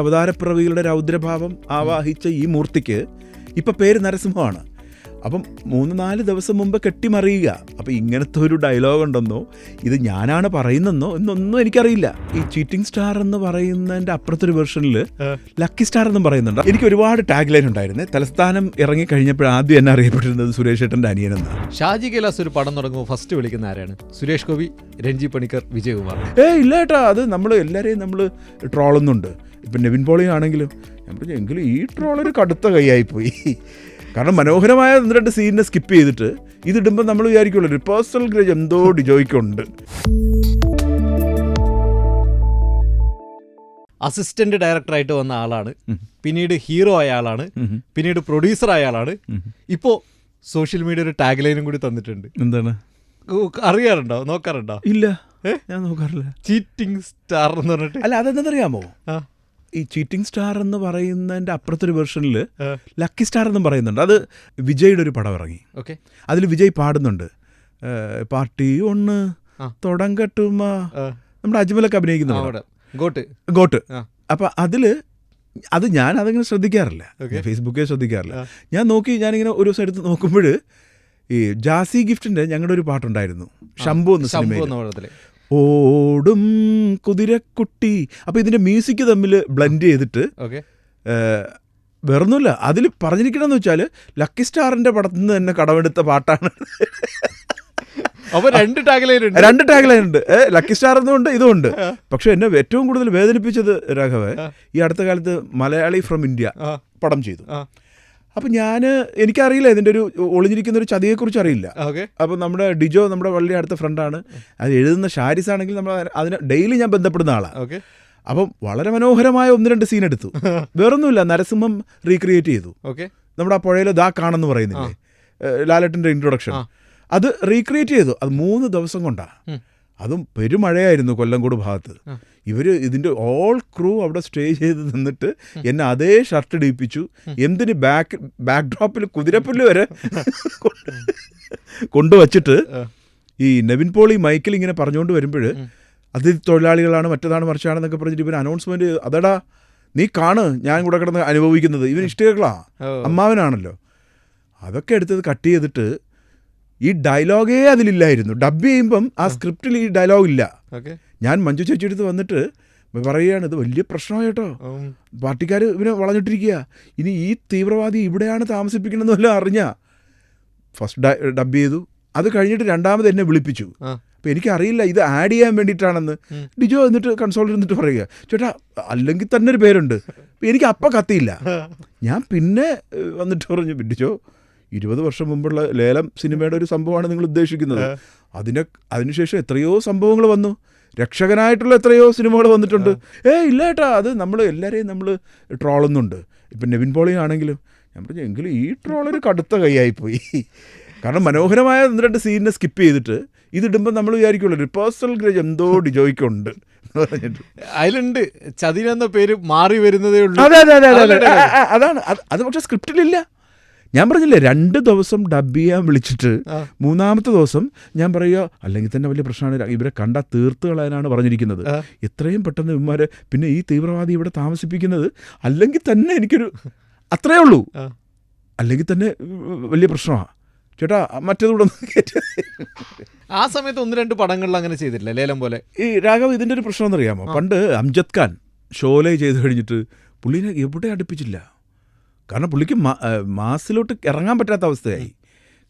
അവതാരപ്പിറവികളുടെ രൗദ്രഭാവം ആവാഹിച്ച ഈ മൂർത്തിക്ക് ഇപ്പം പേര് നരസിംഹമാണ്. അപ്പം മൂന്ന് നാല് ദിവസം മുമ്പ് കെട്ടിമറിയുക. അപ്പം ഇങ്ങനത്തെ ഒരു ഡയലോഗ് ഉണ്ടെന്നോ ഇത് ഞാനാണ് പറയുന്നെന്നോ എന്നൊന്നും എനിക്കറിയില്ല. ഈ ചീറ്റിംഗ് സ്റ്റാർ എന്ന് പറയുന്നതിന്റെ അപ്പുറത്തൊരു വെർഷനിൽ ലക്കി സ്റ്റാർ എന്നും പറയുന്നുണ്ട്. എനിക്ക് ഒരുപാട് ടാഗ് ലൈൻ ഉണ്ടായിരുന്നു. തലസ്ഥാനം ഇറങ്ങി കഴിഞ്ഞപ്പോൾ ആദ്യം എന്നെ അറിയപ്പെട്ടിരുന്നത് സുരേഷ് ഏട്ടന്റെ അനിയനെന്നാണ് ഷാജി കൈലാസ് ഒരു പടം തുടങ്ങുമ്പോൾ ഫസ്റ്റ് വിളിക്കുന്ന ആരാണ്? സുരേഷ് ഗോപി രഞ്ജി പണിക്കർ വിജയകുമാർ. ഏ ഇല്ല ഏട്ടാ അത് നമ്മൾ എല്ലാവരെയും നമ്മൾ ട്രോളുന്നുണ്ട് ഇപ്പം നെവിൻ പോളി ആണെങ്കിലും ഞാൻ പറഞ്ഞു എങ്കിലും ഈ ട്രോളൊരു കടുത്ത കൈയായിപ്പോയി കാരണം മനോഹരമായ ഒന്ന് രണ്ട് സീനിനെ സ്കിപ്പ് ചെയ്തിട്ട് ഇതിടുമ്പോൾ നമ്മൾ വിചാരിക്കുള്ളൂ ഒരു പേഴ്സണൽ ഗ്രേജ് എന്തോ ഡിജോയ്ക്കുണ്ട്. അസിസ്റ്റന്റ് ഡയറക്ടറായിട്ട് വന്ന ആളാണ്. പിന്നീട് ഹീറോ ആയ ആളാണ്. പിന്നീട് പ്രൊഡ്യൂസർ ആയ ആളാണ്. ഇപ്പോ സോഷ്യൽ മീഡിയ ഒരു ടാഗ് ലൈനും കൂടി തന്നിട്ടുണ്ട്. എന്താണ്? അറിയാറുണ്ടോ? നോക്കാറുണ്ടോ? ഇല്ല. ഞാൻ നോക്കാറില്ല. ചീറ്റിംഗ് സ്റ്റാർ എന്ന് പറഞ്ഞിട്ട്. അല്ല അതെന്താ ആ, ഈ ചീറ്റിംഗ് സ്റ്റാർ എന്ന് പറയുന്നതിന്റെ അപ്പുറത്തൊരു വെർഷനിൽ ലക്കി സ്റ്റാർ എന്നും പറയുന്നുണ്ട്. അത് വിജയുടെ ഒരു പടം ഇറങ്ങി. ഓക്കെ. അതിൽ വിജയ് പാടുന്നുണ്ട്. പാർട്ടി ഒന്ന്. തുടങ്ങട്ടുമ നമ്മുടെ അജ്മലൊക്കെ അഭിനയിക്കുന്ന ഗോട്ട്. ഗോട്ട്. അപ്പം അതിൽ അത് ഞാൻ അതങ്ങനെ ശ്രദ്ധിക്കാറില്ല ഫേസ്ബുക്കിൽ ശ്രദ്ധിക്കാറില്ല. ഞാൻ നോക്കി ഞാനിങ്ങനെ ഒരു ദിവസം എടുത്ത് നോക്കുമ്പോൾ ഈ ജാസി ഗിഫ്റ്റിന്റെ ഞങ്ങളുടെ ഒരു പാട്ടുണ്ടായിരുന്നു. ഷംബു എന്ന സിനിമയിൽ ഓടും കുതിരക്കുട്ടി. അപ്പൊ ഇതിന്റെ മ്യൂസിക് തമ്മിൽ ബ്ലെൻഡ് ചെയ്തിട്ട് വേറൊന്നുമില്ല. അതിൽ പറഞ്ഞിരിക്കണമെന്ന് വെച്ചാൽ ലക്കി സ്റ്റാറിന്റെ പടത്തിൽ നിന്ന് തന്നെ കടമെടുത്ത പാട്ടാണ്. അപ്പൊ രണ്ട് ടാഗ് ലൈൻ ഉണ്ട്. രണ്ട് ടാഗ് ലൈൻ ഉണ്ട് ലക്കി സ്റ്റാർ എന്നുണ്ട് ഇതുമുണ്ട് പക്ഷെ എന്നെ ഏറ്റവും കൂടുതൽ വേദനിപ്പിച്ചത് രാഘവ ഈ അടുത്ത കാലത്ത് മലയാളി ഫ്രം ഇന്ത്യ പടം ചെയ്തു. അപ്പം ഞാൻ എനിക്കറിയില്ല ഇതിന്റെ ഒരു ഒളിഞ്ഞിരിക്കുന്ന ഒരു ചതിയെക്കുറിച്ച് അറിയില്ല. ഓക്കെ. അപ്പം നമ്മുടെ ഡിജോ നമ്മുടെ വളരെ അടുത്ത ഫ്രണ്ടാണ് അത് എഴുതുന്ന ഷാരിസ് ആണെങ്കിൽ നമ്മൾ അതിന് ഡെയിലി ഞാൻ ബന്ധപ്പെടുന്ന ആളാണ് ഓക്കെ. അപ്പം വളരെ മനോഹരമായ ഒന്ന് രണ്ട് സീൻ എടുത്തു. വേറൊന്നുമില്ല നരസിംഹം റീക്രിയേറ്റ് ചെയ്തു. ഓക്കെ. നമ്മുടെ ആ പുഴയിൽ ദാ കാണെന്ന് പറയുന്നില്ലേ? ലാലട്ടിന്റെ ഇൻട്രൊഡക്ഷൻ അത് റീക്രിയേറ്റ് ചെയ്തു. അത് മൂന്ന് ദിവസം കൊണ്ടാ. ഉം. അതും പെരുമഴയായിരുന്നു കൊല്ലംകോട് ഭാഗത്ത്. ഇവർ ഇതിന്റെ ഓൾ ക്രൂ അവിടെ സ്റ്റേ ചെയ്ത് നിന്നിട്ട് എന്നെ അതേ ഷർട്ട് ഇടിപ്പിച്ചു. എന്തിന് ബാക്ക് ബാക്ക്ഡ്രോപ്പിൽ കുതിരപ്പുല്ല് വരെ കൊണ്ട് കൊണ്ടുവച്ചിട്ട്. ഈ നവിൻ പോളി മൈക്കിൽ ഇങ്ങനെ പറഞ്ഞുകൊണ്ട് വരുമ്പോൾ. അതിഥി തൊഴിലാളികളാണ് മറ്റതാണ് മറിച്ചാണെന്നൊക്കെ പറഞ്ഞിട്ട് ഇവർ അനൗൺസ്മെന്റ് അതടാ നീ കാണ് ഞാൻ കൂടെ കിടന്ന് അനുഭവിക്കുന്നത്. ഇവൻ ഇഷ്ടകളാ. അമ്മാവനാണല്ലോ. അതൊക്കെ എടുത്തത് കട്ട് ചെയ്തിട്ട് ഈ ഡയലോഗേ അതിലില്ലായിരുന്നു. ഡബ് ചെയ്യുമ്പം ആ സ്ക്രിപ്റ്റിൽ ഈ ഡയലോഗ് ഇല്ല. ഞാൻ മഞ്ജു ചേച്ചി അടുത്ത് വന്നിട്ട് പറയുകയാണ് ഇത് വലിയ പ്രശ്നമായി കേട്ടോ. പാർട്ടിക്കാർ ഇവനെ വളഞ്ഞിട്ടിരിക്കുക. ഇനി ഈ തീവ്രവാദി ഇവിടെയാണ് താമസിപ്പിക്കണമെന്ന് വല്ലതും അറിഞ്ഞ? ഫസ്റ്റ് ഡബ് ചെയ്തു. അത് കഴിഞ്ഞിട്ട് രണ്ടാമത് എന്നെ വിളിപ്പിച്ചു. അപ്പം എനിക്കറിയില്ല ഇത് ആഡ് ചെയ്യാൻ വേണ്ടിയിട്ടാണെന്ന്. ഡിജോ എന്നിട്ട് കൺസോൾട്ട് എന്നിട്ട് പറയുക ചേട്ടാ അല്ലെങ്കിൽ തന്നെ ഒരു പേരുണ്ട്. എനിക്ക് അപ്പം കത്തിയില്ല. ഞാൻ പിന്നെ വന്നിട്ട് പറഞ്ഞു ഡിജോ ഇരുപത് വർഷം മുമ്പുള്ള ലേലം സിനിമയുടെ ഒരു സംഭവമാണ് നിങ്ങൾ ഉദ്ദേശിക്കുന്നത്. അതിനെ അതിനുശേഷം എത്രയോ സംഭവങ്ങൾ വന്നു. രക്ഷകനായിട്ടുള്ള എത്രയോ സിനിമകൾ വന്നിട്ടുണ്ട്. ഏ ഇല്ല ഏട്ടാ അത് നമ്മൾ എല്ലാവരെയും നമ്മൾ ട്രോളുന്നുണ്ട്. ഇപ്പം നെവിൻ പോളി ആണെങ്കിലും ഞാൻ പറഞ്ഞു എങ്കിലും ഈ ട്രോളൊരു കടുത്ത കൈയായിപ്പോയി. കാരണം മനോഹരമായ ഒന്ന് രണ്ട് സീനിനെ സ്കിപ്പ് ചെയ്തിട്ട് ഇതിടുമ്പോൾ നമ്മൾ വിചാരിക്കുള്ളൂ ഒരു പേഴ്സണൽ ഗ്രേജ് എന്തോ ഡിജോയ്ക്കുണ്ട് എന്ന് പറഞ്ഞിട്ട്. അതിലുണ്ട്. ചതിനെന്ന പേര് മാറി വരുന്നതേ ഉള്ളൂ. അതാണ്. അത് അത് പക്ഷെ സ്ക്രിപ്റ്റിലില്ല. ഞാൻ പറഞ്ഞില്ലേ രണ്ട് ദിവസം ഡബ് ചെയ്യാൻ വിളിച്ചിട്ട് മൂന്നാമത്തെ ദിവസം ഞാൻ പറയുക അല്ലെങ്കിൽ തന്നെ വലിയ പ്രശ്നമാണ്. ഇവരെ കണ്ട തീർത്ത് കളയാനാണ് പറഞ്ഞിരിക്കുന്നത്. എത്രയും പെട്ടെന്ന് ഇവന്മാരെ പിന്നെ ഈ തീവ്രവാദി ഇവിടെ താമസിപ്പിക്കുന്നത് അല്ലെങ്കിൽ തന്നെ എനിക്കൊരു അത്രയേ ഉള്ളൂ. അല്ലെങ്കിൽ തന്നെ വലിയ പ്രശ്നമാണ് ചേട്ടാ കയറ്റി ആ സമയത്ത് ഒന്ന് രണ്ട് പടങ്ങളിൽ അങ്ങനെ ചെയ്തില്ല ലേലം പോലെ. ഈ രാഘവ് ഇതിന്റെ ഒരു പ്രശ്നം എന്നറിയാമോ പണ്ട് അംജദ് ഖാൻ ഷോലെ ചെയ്ത് കഴിഞ്ഞിട്ട് പുള്ളീനെ എവിടെ അടുപ്പിച്ചില്ല? കാരണം പുള്ളിക്ക് മാസിലോട്ട് ഇറങ്ങാൻ പറ്റാത്ത അവസ്ഥയായി.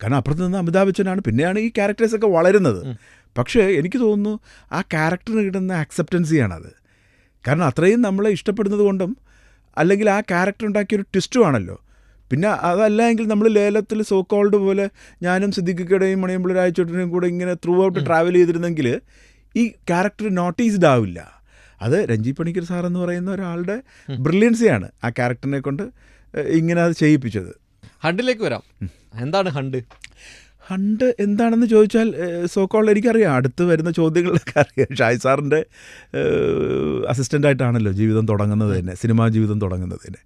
കാരണം അപ്പുറത്ത് നിന്ന് അമിതാഭ് ബച്ചനാണ് പിന്നെയാണ് ഈ ക്യാരക്ടേഴ്സൊക്കെ വളരുന്നത്. പക്ഷേ എനിക്ക് തോന്നുന്നു ആ ക്യാരക്ടറിന് കിട്ടുന്ന ആക്സെപ്റ്റൻസിയാണത് കാരണം അത്രയും നമ്മളെ ഇഷ്ടപ്പെടുന്നത് കൊണ്ടും അല്ലെങ്കിൽ ആ ക്യാരക്ടർ ഉണ്ടാക്കിയൊരു ട്വിസ്റ്റുമാണല്ലോ പിന്നെ അതല്ല എങ്കിൽ നമ്മൾ ലേലത്തിൽ സോ കോൾഡ് പോലെ ഞാനും സിദ്ദിഖിക്കടയും മണിയമ്പിളി രായച്ചോട്ടിനെയും കൂടെ ഇങ്ങനെ ത്രൂ ഔട്ട് ട്രാവൽ ചെയ്തിരുന്നെങ്കിൽ ഈ ക്യാരക്ടർ നോട്ടീസ്ഡ് ആവില്ല. അത് രഞ്ജി പണിക്കർ സാർ എന്ന് പറയുന്ന ഒരാളുടെ ബ്രില്യൻസിയാണ് ആ ക്യാരക്ടറിനെ കൊണ്ട് ഇങ്ങനെ അത് ചെയ്യിപ്പിച്ചത്. ഹണ്ടിലേക്ക് വരാം. എന്താണ് ഹണ്ട്? ഹണ്ട് എന്താണെന്ന് ചോദിച്ചാൽ സോക്കോൾ എനിക്കറിയാം. അടുത്ത് വരുന്ന ചോദ്യങ്ങളിലൊക്കെ അറിയാം. ഷായ് സാറിന്റെ അസിസ്റ്റന്റായിട്ടാണല്ലോ ജീവിതം തുടങ്ങുന്നത് തന്നെ സിനിമാ ജീവിതം തുടങ്ങുന്നത് തന്നെ.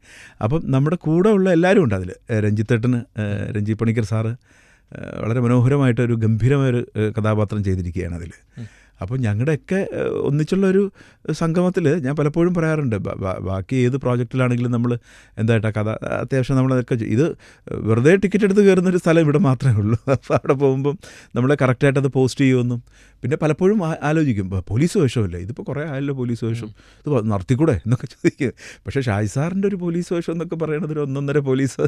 അപ്പം നമ്മുടെ കൂടെ ഉള്ള എല്ലാവരും ഉണ്ട് അതിൽ രഞ്ജിത്തേട്ടന് രഞ്ജി പണിക്കർ സാറ് വളരെ മനോഹരമായിട്ട് ഒരു ഗംഭീരമായൊരു ഒരു കഥാപാത്രം ചെയ്തിരിക്കുകയാണ് അതിൽ അപ്പോൾ ഞങ്ങളുടെയൊക്കെ ഒന്നിച്ചുള്ള ഒന്നിച്ചുള്ളൊരു സംഗമത്തിൽ ഞാൻ പലപ്പോഴും പറയാറുണ്ട്. ബാക്കി ഏത് പ്രോജക്റ്റിലാണെങ്കിലും നമ്മൾ എന്തായിട്ടാ കഥ അത്യാവശ്യം നമ്മളതൊക്കെ. ഇത് വെറുതെ ടിക്കറ്റ് എടുത്ത് കയറുന്നൊരു സ്ഥലം ഇവിടെ മാത്രമേ ഉള്ളൂ. അപ്പോൾ അവിടെ പോകുമ്പം നമ്മളെ കറക്റ്റായിട്ട് അത് പോസ്റ്റ് ചെയ്യുമെന്നും പിന്നെ പലപ്പോഴും ആലോചിക്കും. പോലീസ് വേഷമല്ലേ? ഇതിപ്പോൾ കുറേ ആയല്ലോ പോലീസ് വേഷം. ഇത് നടത്തിക്കൂടെ എന്നൊക്കെ ചോദിക്കും. പക്ഷേ ഷായി സാറിന്റെ ഒരു പോലീസ് വേഷം എന്നൊക്കെ പറയുന്നത് ഒരു ഒന്നൊന്നര പോലീസ്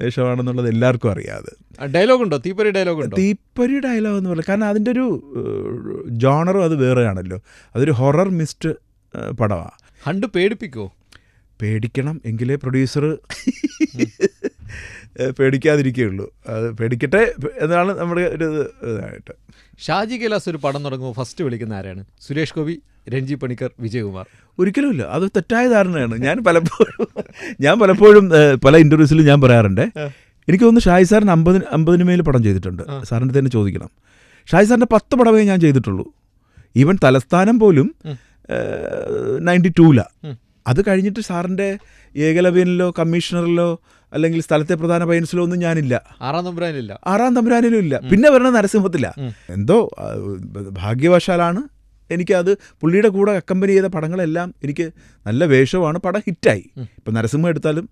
വേഷമാണെന്നുള്ളത് എല്ലാവർക്കും അറിയാതെ ഡയലോഗ് ഉണ്ടോ തീപ്പൊരി ഡയലോഗ് ഉണ്ടോ തീപ്പൊരി ഡയലോഗ് എന്ന് പറയുന്നത് കാരണം അതിന്റെ ഒരു ജോണറും അത് വേറെയാണല്ലോ. അതൊരു ഹൊറർ മിസ്റ്റ് പടമാണ് കണ്ട് പേടിപ്പിക്കോ? പേടിക്കണം എങ്കിലേ പ്രൊഡ്യൂസർ പേടിക്കാതിരിക്കുകയുള്ളൂ. അത് പേടിക്കട്ടെ എന്നാണ് നമ്മുടെ ഒരു ഇതായിട്ട്. ഷാജി കൈലാസ് ഒരു പടം തുടങ്ങുമ്പോൾ ഫസ്റ്റ് വിളിക്കുന്ന ആരാണ്? സുരേഷ് ഗോപി രഞ്ജി പണിക്കർ വിജയകുമാർ. ഒരിക്കലുമില്ല. അത് തെറ്റായ ധാരണയാണ്. ഞാൻ പലപ്പോഴും ഞാൻ പലപ്പോഴും പല ഇന്റർവ്യൂസിലും ഞാൻ പറയാറുണ്ട്. എനിക്ക് തോന്നുന്നു ഷായി സാറിന് അമ്പതിന് അമ്പതിന് മേൽ പടം ചെയ്തിട്ടുണ്ട്. സാറിന്റെ തന്നെ ചോദിക്കണം. ഷായി സാറിന്റെ പത്ത് പടമേ ഞാൻ ചെയ്തിട്ടുള്ളൂ. ഈവൻ തലസ്ഥാനം പോലും നയന്റി ടൂലാണ് അത് കഴിഞ്ഞിട്ട് സാറിന്റെ ഏകലവ്യനിലോ കമ്മീഷണറിലോ അല്ലെങ്കിൽ സ്ഥലത്തെ പ്രധാന പയൻസിലോ ഒന്നും ഞാനില്ല. ആറാം തമ്പുരാനില്ല. ആറാം തമ്പുരാനിലും ഇല്ല. പിന്നെ വരണ നരസിംഹത്തില്ല. എന്തോ ഭാഗ്യവശാലാണ് എനിക്കത് പുള്ളിയുടെ കൂടെ അക്കമ്പനി ചെയ്ത പടങ്ങളെല്ലാം എനിക്ക് നല്ല വേഷമാണ് പടം ഹിറ്റായി. ഇപ്പം നരസിംഹം എടുത്താലും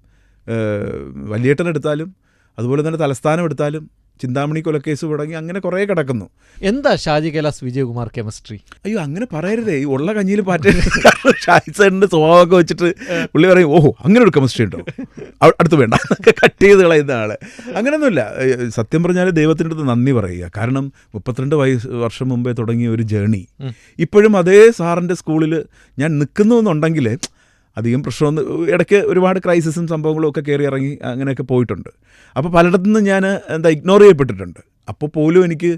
വലിയേട്ടൻ എടുത്താലും അതുപോലെ തന്നെ തലസ്ഥാനം എടുത്താലും ചിന്താമണി കൊലക്കേസ് തുടങ്ങി അങ്ങനെ കുറേ കിടക്കുന്നു. എന്താ ഷാജി കൈലാസ് വിജയകുമാർ കെമിസ്ട്രി? അയ്യോ അങ്ങനെ പറയരുതേ. ഈ ഉള്ള കഞ്ഞിയിൽ പാറ്റ ഷാഹിസേറിന്റെ സ്വഭാവമൊക്കെ വെച്ചിട്ട് പുള്ളി പറയും ഓഹോ അങ്ങനെ ഒരു കെമിസ്ട്രി ഉണ്ടോ? അടുത്ത് വേണ്ട. കട്ട് ചെയ്ത് കളയുന്ന ആൾ. അങ്ങനെയൊന്നുമില്ല സത്യം പറഞ്ഞാൽ ദൈവത്തിന്റെ അടുത്ത് നന്ദി പറയുക. കാരണം മുപ്പത്തിരണ്ട് വയസ്സ് വർഷം മുമ്പേ തുടങ്ങിയ ഒരു ജേണി. ഇപ്പോഴും അതേ സാറിന്റെ സ്കൂളിൽ ഞാൻ നിൽക്കുന്നു എന്നുണ്ടെങ്കിൽ അധികം പ്രശ്നമൊന്നും ഇടയ്ക്ക് ഒരുപാട് ക്രൈസിസും സംഭവങ്ങളും ഒക്കെ കയറി ഇറങ്ങി അങ്ങനെയൊക്കെ പോയിട്ടുണ്ട്. അപ്പോൾ പലയിടത്തു നിന്ന് ഞാൻ എന്താ ഇഗ്നോർ ചെയ്യപ്പെട്ടിട്ടുണ്ട്. അപ്പോൾ പോലും എനിക്ക്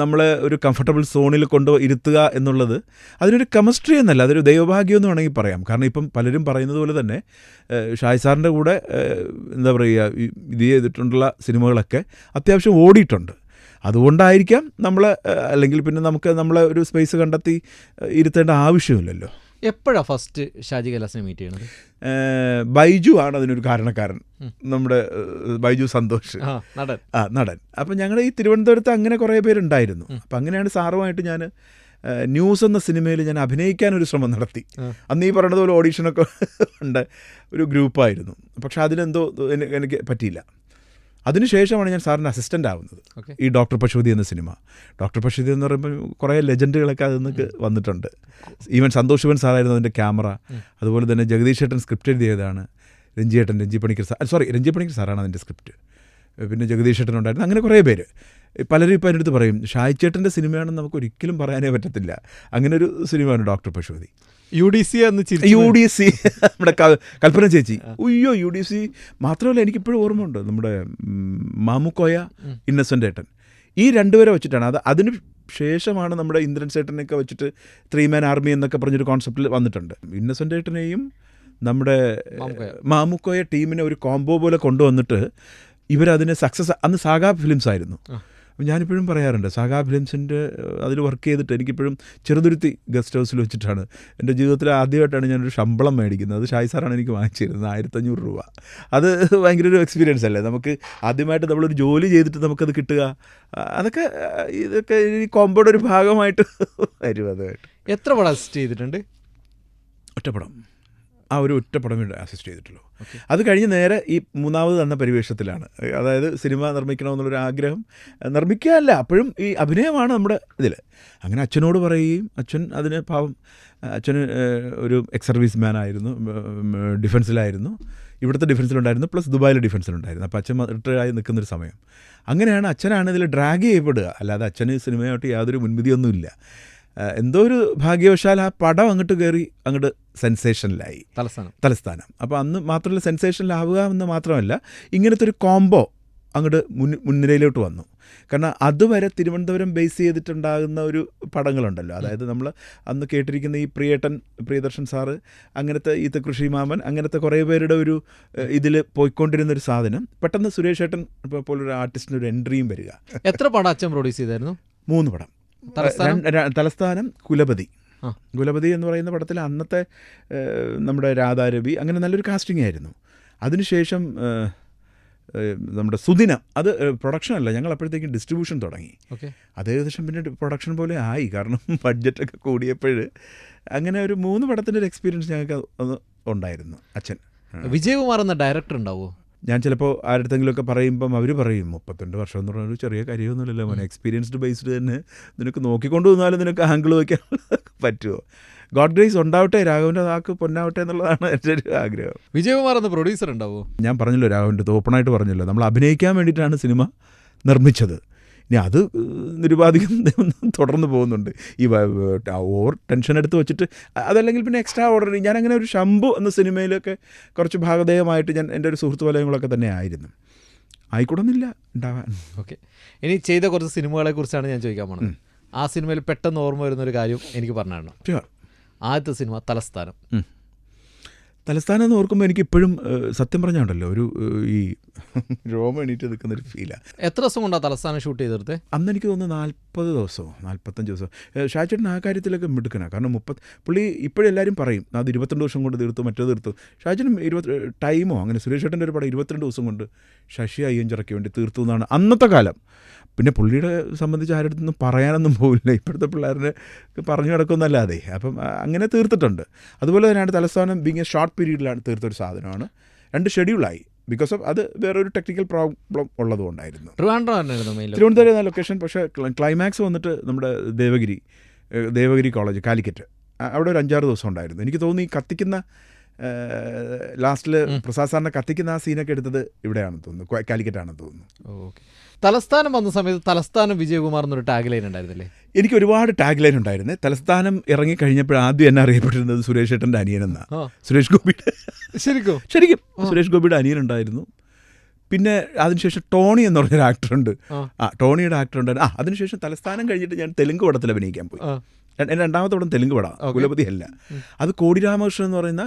നമ്മളെ ഒരു കംഫർട്ടബിൾ സോണിൽ കൊണ്ട് ഇരുത്തുക എന്നുള്ളത് അതിനൊരു കെമിസ്ട്രി എന്നല്ല അതൊരു ദൈവഭാഗ്യം എന്ന് വേണമെങ്കിൽ പറയാം. കാരണം ഇപ്പം പലരും പറയുന്നത് പോലെ തന്നെ ഷായ് സാറിന്റെ കൂടെ എന്താ പറയുക ഇത് ചെയ്തിട്ടുള്ള സിനിമകളൊക്കെ അത്യാവശ്യം ഓടിയിട്ടുണ്ട്. അതുകൊണ്ടായിരിക്കാം നമ്മൾ അല്ലെങ്കിൽ പിന്നെ നമുക്ക് നമ്മളെ ഒരു സ്പേസ് കണ്ടെത്തി ഇരുത്തേണ്ട ആവശ്യമില്ലല്ലോ. എപ്പോഴാ ഫസ്റ്റ് ഷാജി കൈലാസിനെ മീറ്റ് ചെയ്യണത്? ബൈജു ആണ് അതിനൊരു കാരണക്കാരൻ. നമ്മുടെ ബൈജു സന്തോഷ്. നടൻ. ആ നടൻ. അപ്പം ഞങ്ങൾ ഈ തിരുവനന്തപുരത്ത് അങ്ങനെ കുറേ പേരുണ്ടായിരുന്നു. അപ്പം അങ്ങനെയാണ് സാറുമായിട്ട് ഞാൻ ന്യൂസ് എന്ന സിനിമയിൽ ഞാൻ അഭിനയിക്കാൻ ഒരു ശ്രമം നടത്തി. അന്ന് ഈ പറയുന്നത് പോലെ ഓഡീഷനൊക്കെ ഉണ്ട്. ഒരു ഗ്രൂപ്പായിരുന്നു പക്ഷെ അതിലെന്തോ എനി- എനിക്ക് പറ്റിയില്ല. അതിനുശേഷമാണ് ഞാൻ സാറിന്റെ അസിസ്റ്റന്റ് ആവുന്നത്. ഈ ഡോക്ടർ പശുപതി എന്ന സിനിമ. ഡോക്ടർ പശുപതി എന്ന് പറയുമ്പോൾ കുറേ ലെജൻഡുകളൊക്കെ അതിൽ നിന്ന് വന്നിട്ടുണ്ട്. ഈവൻ സന്തോഷ് ശിവൻ സാറായിരുന്നു അതിന്റെ ക്യാമറ. അതുപോലെ തന്നെ ജഗദീഷ് ഏട്ടൻ സ്ക്രിപ്റ്റ് എഴുതിയതാണ്. രഞ്ജി രഞ്ജിയേട്ടൻ രഞ്ജി പണിക്കർ സാർ സോറി രഞ്ജി പണിക്കർ സാറാണ് അതിന്റെ സ്ക്രിപ്റ്റ് പിന്നെ ജഗദീഷ് ഏട്ടൻ ഉണ്ടായിരുന്നു. അങ്ങനെ കുറേ പേര്. പലരും ഇപ്പോൾ എന്റെ അടുത്ത് പറയും ഷായ്ച്ചേട്ടന്റെ സിനിമയാണെന്ന് നമുക്ക് ഒരിക്കലും പറയാനേ പറ്റത്തില്ല. അങ്ങനെ ഒരു സിനിമയാണ് doctor Pashupathi. U D C എന്ന് യു ഡി സി നമ്മുടെ കൽപ്പന ചേച്ചി. ഉയ്യോ യു ഡി സി മാത്രമല്ല എനിക്കിപ്പോഴും ഓർമ്മയുണ്ട് നമ്മുടെ മാമുക്കോയ ഇന്നസെന്റ് ഏട്ടൻ. ഈ രണ്ടുപേരെ വെച്ചിട്ടാണ്. അത് അതിന് ശേഷമാണ് നമ്മുടെ ഇന്ദ്രൻ സേട്ടനൊക്കെ വെച്ചിട്ട് ത്രീ മാൻ ആർമി എന്നൊക്കെ പറഞ്ഞൊരു കോൺസെപ്റ്റിൽ വന്നിട്ടുണ്ട്. ഇന്നസെന്റ് ഏട്ടനെയും നമ്മുടെ മാമുക്കോയ. ടീമിനെ ഒരു കോംബോ പോലെ കൊണ്ടുവന്നിട്ട് ഇവരതിനെ സക്സസ് അന്ന് സാഗാ ഫിലിംസ് ആയിരുന്നു. ഞാനിപ്പോഴും പറയാറുണ്ട്. സാഗാ ഫിലിംസിന്റെ അതിൽ വർക്ക് ചെയ്തിട്ട് എനിക്കിപ്പോഴും ചെറുതുരുത്തി ഗസ്റ്റ് ഹൗസിൽ വെച്ചിട്ടാണ്. എന്റെ ജീവിതത്തിൽ ആദ്യമായിട്ടാണ് ഞാനൊരു ശമ്പളം മേടിക്കുന്നത്. അത് ഷായ് സാറാണ് എനിക്ക് വാങ്ങിച്ചിരുന്നത്. ആയിരത്തഞ്ഞൂറ് രൂപ. അത് ഭയങ്കര ഒരു എക്സ്പീരിയൻസ് അല്ലേ? നമുക്ക് ആദ്യമായിട്ട് നമ്മളൊരു ജോലി ചെയ്തിട്ട് നമുക്കത് കിട്ടുക. അതൊക്കെ ഇതൊക്കെ ഈ കോമ്പോയുടെ ഒരു ഭാഗമായിട്ട് വരും അതുമായിട്ട്. എത്ര പടം അസിസ്റ്റ് ചെയ്തിട്ടുണ്ട്? ഒറ്റപ്പടം. ആ ഒരു ഒറ്റ ഒറ്റപ്പടമേ അസിസ്റ്റ് ചെയ്തിട്ടുള്ളൂ. അത് കഴിഞ്ഞ് നേരെ ഈ മൂന്നാമത് തന്ന പരിവേഷത്തിലാണ്. അതായത് സിനിമ നിർമ്മിക്കണമെന്നുള്ളൊരു ആഗ്രഹം നിർമ്മിക്കാനല്ല അപ്പോഴും ഈ അഭിനയമാണ് നമ്മുടെ ഇതിൽ അങ്ങനെ അച്ഛനോട് പറയുകയും അച്ഛൻ അതിന് പാവം അച്ഛന് ഒരു എക്സ് സർവീസ് മാൻ ആയിരുന്നു ഡിഫൻസിലായിരുന്നു. ഇവിടുത്തെ ഡിഫൻസിലുണ്ടായിരുന്നു പ്ലസ് ദുബായിലെ ഡിഫൻസിലുണ്ടായിരുന്നു. അപ്പോൾ അച്ഛൻ റിട്ടയർഡായി നിൽക്കുന്നൊരു സമയം. അങ്ങനെയാണ് അച്ഛനാണ് ഇതിൽ ഡ്രാഗ് ചെയ്യപ്പെടുക. അല്ലാതെ അച്ഛന് സിനിമയായിട്ട് യാതൊരു മുൻവിധിയൊന്നുമില്ല. എന്തോ ഒരു ഭാഗ്യവശാൽ ആ പടം അങ്ങോട്ട് കയറി അങ്ങോട്ട് സെൻസേഷനിലായി. തലസ്ഥാനം. തലസ്ഥാനം. അപ്പോൾ അന്ന് മാത്രമല്ല സെൻസേഷനിലാവുക എന്ന് മാത്രമല്ല ഇങ്ങനത്തെ ഒരു കോംബോ അങ്ങോട്ട് മുൻ മുൻനിരയിലോട്ട് വന്നു. കാരണം അതുവരെ തിരുവനന്തപുരം ബേസ് ചെയ്തിട്ടുണ്ടാകുന്ന ഒരു പടങ്ങളുണ്ടല്ലോ. അതായത് നമ്മൾ അന്ന് കേട്ടിരിക്കുന്ന ഈ പ്രിയേട്ടൻ പ്രിയദർശൻ സാറ് അങ്ങനത്തെ ഈത്ത കൃഷി മാമൻ അങ്ങനത്തെ കുറേ പേരുടെ ഒരു ഇതിൽ പോയിക്കൊണ്ടിരുന്ന ഒരു സാധനം. പെട്ടെന്ന് സുരേഷ് ഏട്ടൻ പോലൊരു ആർട്ടിസ്റ്റിന്റെ ഒരു എൻട്രിയും വരിക. എത്ര പടം അച്ഛൻ പ്രൊഡ്യൂസ് ചെയ്തായിരുന്നു? മൂന്ന് പടം. തലസ്ഥാനം? കുലപതി. ആ. കുലപതി എന്ന് പറയുന്ന പടത്തിൽ അന്നത്തെ നമ്മുടെ രാധാരവി അങ്ങനെ നല്ലൊരു കാസ്റ്റിംഗ് ആയിരുന്നു. അതിനുശേഷം നമ്മുടെ സുദിനം അത് പ്രൊഡക്ഷൻ അല്ല ഞങ്ങൾ അപ്പോഴത്തേക്കും ഡിസ്ട്രിബ്യൂഷൻ തുടങ്ങി. ഓക്കെ. അത് ഏകദേശം പിന്നെ പ്രൊഡക്ഷൻ പോലെ ആയി കാരണം ബഡ്ജറ്റൊക്കെ കൂടിയപ്പോൾ അങ്ങനെ ഒരു മൂന്ന് പടത്തിന്റെ ഒരു എക്സ്പീരിയൻസ് ഞങ്ങൾക്ക് ഉണ്ടായിരുന്നു അച്ഛൻ. വിജയകുമാർ എന്ന ഡയറക്ടർ ഉണ്ടാവോ ഞാൻ ചിലപ്പോൾ ആരുടെങ്കിലുമൊക്കെ പറയുമ്പം അവർ പറയും മുപ്പത്തിരണ്ട് വർഷം എന്ന് പറഞ്ഞാൽ ഒരു ചെറിയ കാര്യമൊന്നുമില്ലല്ലോ മോനെ. എക്സ്പീരിയൻസ്ഡ് ബേസ്ഡ് തന്നെ. നിനക്ക് നോക്കിക്കൊണ്ട് വന്നാലും നിനക്ക് ആംഗിൾ വയ്ക്കാൻ പറ്റുമോ ഗോഡ് ഗ്രേസ് ഉണ്ടാവട്ടെ രാഘവന്റെ നാക്ക് പൊന്നാവട്ടെ എന്നുള്ളതാണ് എന്റെ ഒരു ആഗ്രഹം. വിജയകുമാർ എന്ന പ്രൊഡ്യൂസർ ഉണ്ടാവോ? ഞാൻ പറഞ്ഞല്ലോ രാഘവന്റെ ഓപ്പണായിട്ട് പറഞ്ഞല്ലോ? നമ്മൾ അഭിനയിക്കാൻ വേണ്ടിയിട്ടാണ് സിനിമ നിർമ്മിച്ചത്. ഇനി അത് നിരുപാധികം തുടർന്ന് പോകുന്നുണ്ട്. ഈ ഓവർ ടെൻഷൻ എടുത്ത് വെച്ചിട്ട് അതല്ലെങ്കിൽ പിന്നെ എക്സ്ട്രാ ഓർഡർ ഞാൻ അങ്ങനെ ഒരു ശംഭു എന്ന സിനിമയിലൊക്കെ കുറച്ച് ഭാഗധേയമായിട്ട് ഞാൻ എന്റെ ഒരു സുഹൃത്ത് വലയങ്ങളൊക്കെ തന്നെ ആയിരുന്നു. ആയിക്കൂടുന്നില്ല ഉണ്ടാവാൻ. ഓക്കെ. ഇനി ചെയ്ത കുറച്ച് സിനിമകളെ കുറിച്ചാണ് ഞാൻ ചോദിക്കാൻ പോണത്. ആ സിനിമയിൽ പെട്ടെന്ന് ഓർമ്മ വരുന്ന ഒരു കാര്യം എനിക്ക് പറഞ്ഞു. ആദ്യത്തെ സിനിമ തലസ്ഥാനം. തലസ്ഥാനം എന്ന് ഓർക്കുമ്പോൾ എനിക്ക് ഇപ്പോഴും സത്യം പറഞ്ഞാണ്ടല്ലോ ഒരു ഈ രോമ എണീറ്റ് നിൽക്കുന്ന ഒരു ഫീലാണ് എത്ര ദിവസം കൊണ്ടാണ് തലസ്ഥാനം ഷൂട്ട് ചെയ്തെടുത്ത്? അന്ന് എനിക്ക് തോന്നുന്നു നാൽപ്പത് ദിവസമോ നാൽപ്പത്തഞ്ച് ദിവസമോ ഏഹ് ഷാജേട്ടൻ ആ കാര്യത്തിലൊക്കെ മിടുക്കനാണ് കാരണം മുപ്പത് പുള്ളി ഇപ്പോഴെല്ലാവരും പറയും അത് ഇരുപത്തിരണ്ട് ദിവസം കൊണ്ട് തീർത്തു മറ്റേ തീർത്തു. ഷാജേട്ടൻ ഇരുപത്തി ടൈമോ അങ്ങനെ സുരേഷ് ചേട്ടന്റെ ഒരു പടം ഇരുപത്തിരണ്ട് ദിവസം കൊണ്ട് ശശി അയ്യഞ്ചിറക്കി വേണ്ടി തീർത്തു എന്നാണ് അന്നത്തെ കാലം. പിന്നെ പുള്ളിയുടെ സംബന്ധിച്ച് ആരുടെ അടുത്തൊന്നും പറയാനൊന്നും പോവില്ല. ഇപ്പോഴത്തെ പിള്ളേരുടെ പറഞ്ഞു കിടക്കുന്നല്ലാതെ. അപ്പം അങ്ങനെ തീർത്തിട്ടുണ്ട്. അതുപോലെ തന്നെയാണ് തലസ്ഥാനം ബീങ് എ ഷോർട്ട് പീരീഡിലാണ് തീർത്തൊരു സാധനമാണ്. രണ്ട് ഷെഡ്യൂളായി ബിക്കോസ് ഓഫ് അത് വേറൊരു ടെക്നിക്കൽ പ്രോബ്ലം ഉള്ളതുകൊണ്ടായിരുന്നു. തിരുവനന്തപുരം എന്ന ലൊക്കേഷൻ പക്ഷേ ക്ല- ക്ലൈമാക്സ് വന്നിട്ട് നമ്മുടെ ദേവഗിരി ദേവഗിരി കോളേജ് കാലിക്കറ്റ്. അവിടെ ഒരു അഞ്ചാറ് ദിവസം ഉണ്ടായിരുന്നു. എനിക്ക് തോന്നി ഈ കത്തിക്കുന്ന ലാസ്റ്റിൽ പ്രസാദ് സാറിനെ കത്തിക്കുന്ന ആ സീനൊക്കെ എടുത്തത് ഇവിടെയാണെന്ന് തോന്നുന്നു കാലിക്കറ്റാണ് കാലിക്കറ്റാണെന്ന് തോന്നുന്നു. ഓക്കെ. തലസ്ഥാനം വന്ന സമയത്ത് തലസ്ഥാനം വിജയകുമാർ എന്നൊരു ടാഗ് ലൈൻ ഉണ്ടായിരുന്നില്ലേ? എനിക്ക് ഒരുപാട് ടാഗ് ലൈൻ ഉണ്ടായിരുന്നു. തലസ്ഥാനം ഇറങ്ങി കഴിഞ്ഞപ്പോൾ ആദ്യം എന്നെ അറിയപ്പെട്ടിരുന്നത് സുരേഷ് ഏട്ടന്റെ അനിയനെന്നാ. ആ. സുരേഷ് ഗോപിയുടെ ശരിക്കും? ശരിക്കും. സുരേഷ് ഗോപിയുടെ അനിയൻ ഉണ്ടായിരുന്നു പിന്നെ അതിനുശേഷം ടോണി എന്ന് പറഞ്ഞൊരു ആക്ടറുണ്ട് ആ. ടോണിയുടെ ആക്ടർ ഉണ്ടായിരുന്നു. ആ അതിനുശേഷം തലസ്ഥാനം കഴിഞ്ഞിട്ട് ഞാൻ തെലുങ്ക് പടത്തിൽ അഭിനയിക്കാൻ പോയി. എന്റെ രണ്ടാമത്തെ പടം തെലുങ്ക് പടം കുലപതി അല്ല. അത് കോടി രാമകൃഷ്ണൻ എന്ന് പറയുന്ന.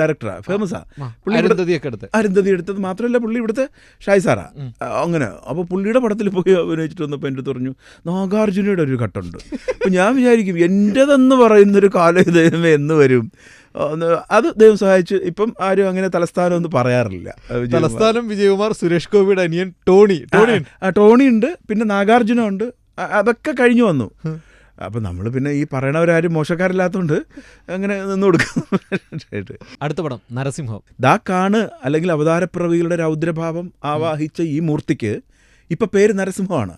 ഡയറക്ടറാണ് ഫേമസാ പുള്ളി അരുന്ധതി എടുത്തത് മാത്രമല്ല പുള്ളി ഇവിടുത്തെ ഷായ് സാറാ. അങ്ങനെ. അപ്പോൾ പുള്ളിയുടെ പടത്തിൽ പോയി അഭിനയിച്ചിട്ട് വന്നപ്പോൾ എന്റെ പറഞ്ഞു നാഗാർജുനയുടെ ഒരു ഘട്ടമുണ്ട്. അപ്പം ഞാൻ വിചാരിക്കും എന്റെതെന്ന് പറയുന്നൊരു കാലം ദൈവമേ എന്ന് വരും. അത് ദൈവം സഹായിച്ച് ഇപ്പം ആരും അങ്ങനെ തലസ്ഥാനം ഒന്നും പറയാറില്ല തലസ്ഥാനം വിജയകുമാർ സുരേഷ് ഗോപിയുടെ അനിയൻ ടോണി. ടോണി ടോണി ഉണ്ട് പിന്നെ നാഗാർജുന ഉണ്ട്. അതൊക്കെ കഴിഞ്ഞു വന്നു. അപ്പം നമ്മൾ പിന്നെ ഈ പറയണവരാരും മോശക്കാരില്ലാത്തതുകൊണ്ട് അങ്ങനെ നിന്ന് കൊടുക്കും അടുത്ത പടം നരസിംഹം. ദാ കാണ് അല്ലെങ്കിൽ അവതാരപ്പിറവികളുടെ രൗദ്രഭാവം ആവാഹിച്ച ഈ മൂർത്തിക്ക് ഇപ്പം പേര് നരസിംഹമാണ്.